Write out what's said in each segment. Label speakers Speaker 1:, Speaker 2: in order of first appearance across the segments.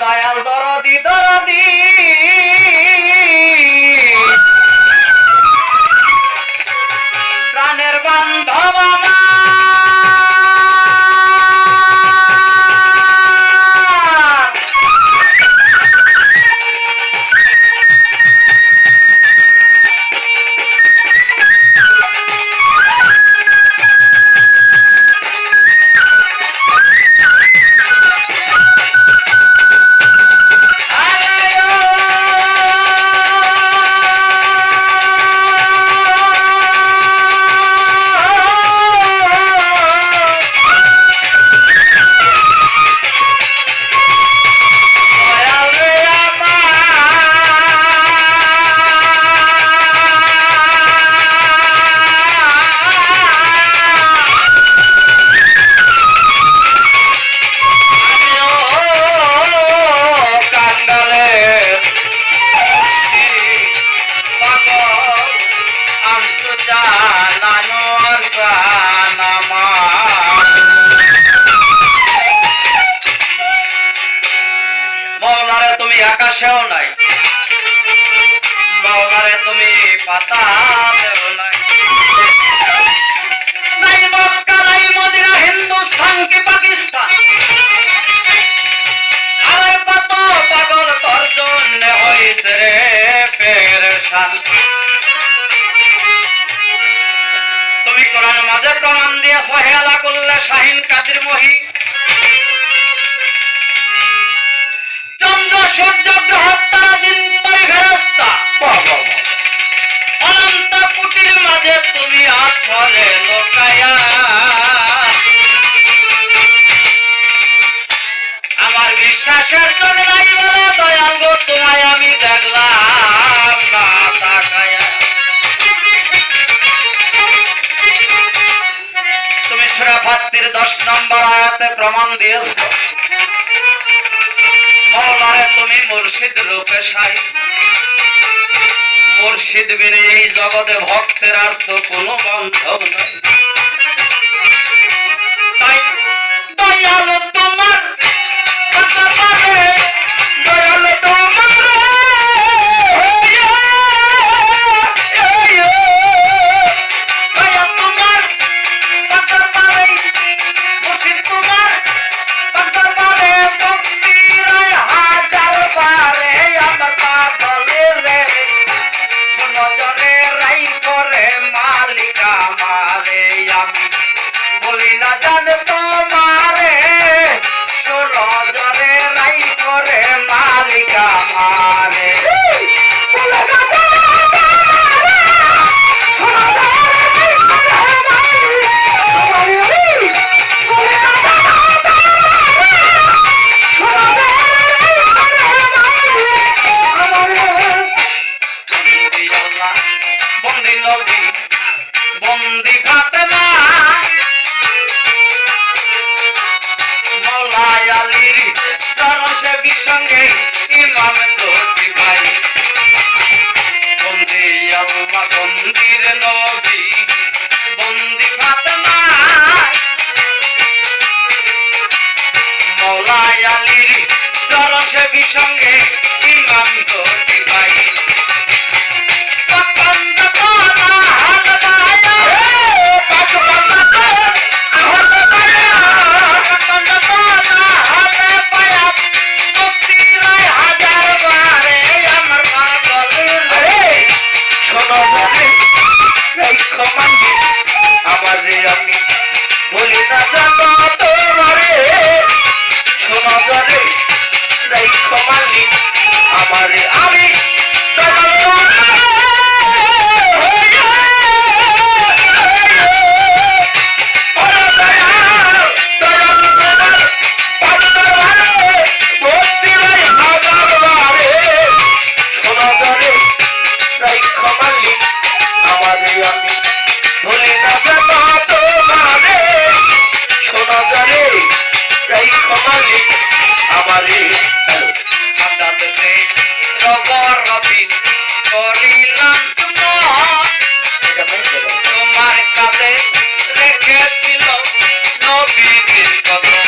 Speaker 1: দয়াল দরদি দরদি। মাঝে প্রমাণ দিয়ে সহেলা করলে শাহিন মহি। চন্দ্র, সূর্য গ্রহ তারা দিন অনন্ত কুটির মাঝে তুমি লোকায়া। আমার বিশ্বাসের জন্য দয়াল গো, তোমায় আমি দেখলাম। না তুমি দশ নম্বর আয়াতে প্রমাণ দিয়েছ। মৌলারে তুমি মুর্শিদ রূপে সাই। মুর্শিদ বিনে এই জগতে ভক্তের আর তো কোনো বান্ধব নাই। তাই দয়াল বন্দি নবী বন্দি ফাতেমা মৌলাই আলীর চরণ সেবী সঙ্গে ইমাম তোটি ভাই। বন্দি আল্লাহ বন্দির নবী, বন্দি ফাতেমা মৌলাই আলীর চরণ সেবী সঙ্গে ইমাম ভাই। আমারে আদালতে রবি করিলাম তোমার। কাছে রেখেছিল নবীর কত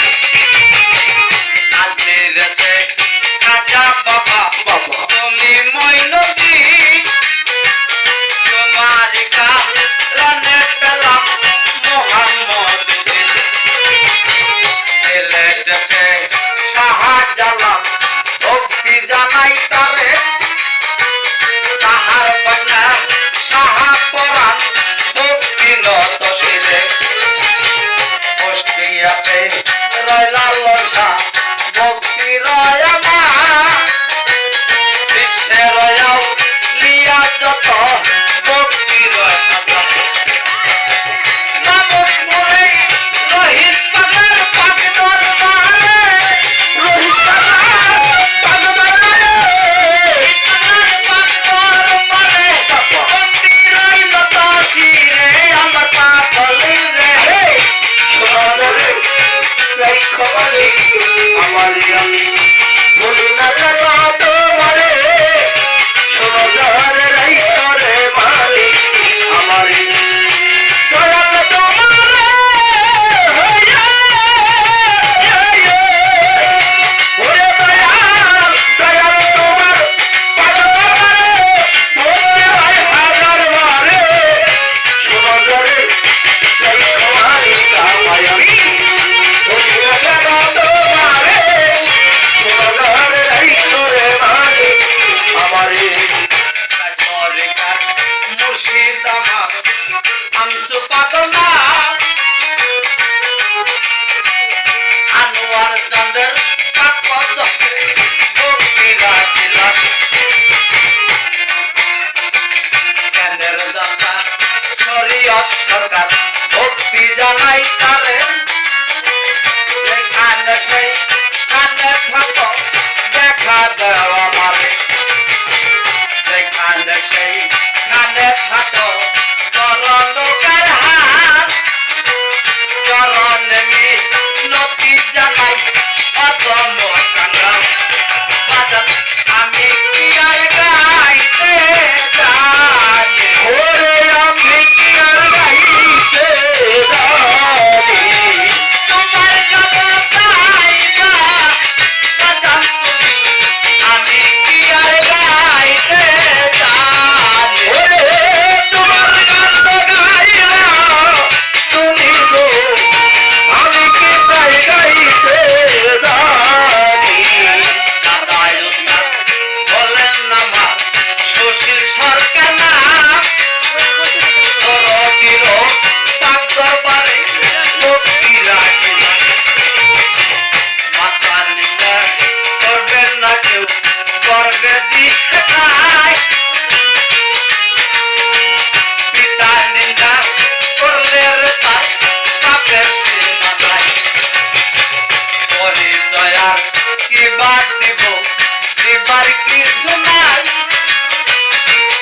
Speaker 1: I don't know.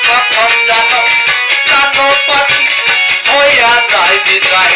Speaker 1: কখন জানো জানো পাখি হইয়া যায় বিদায়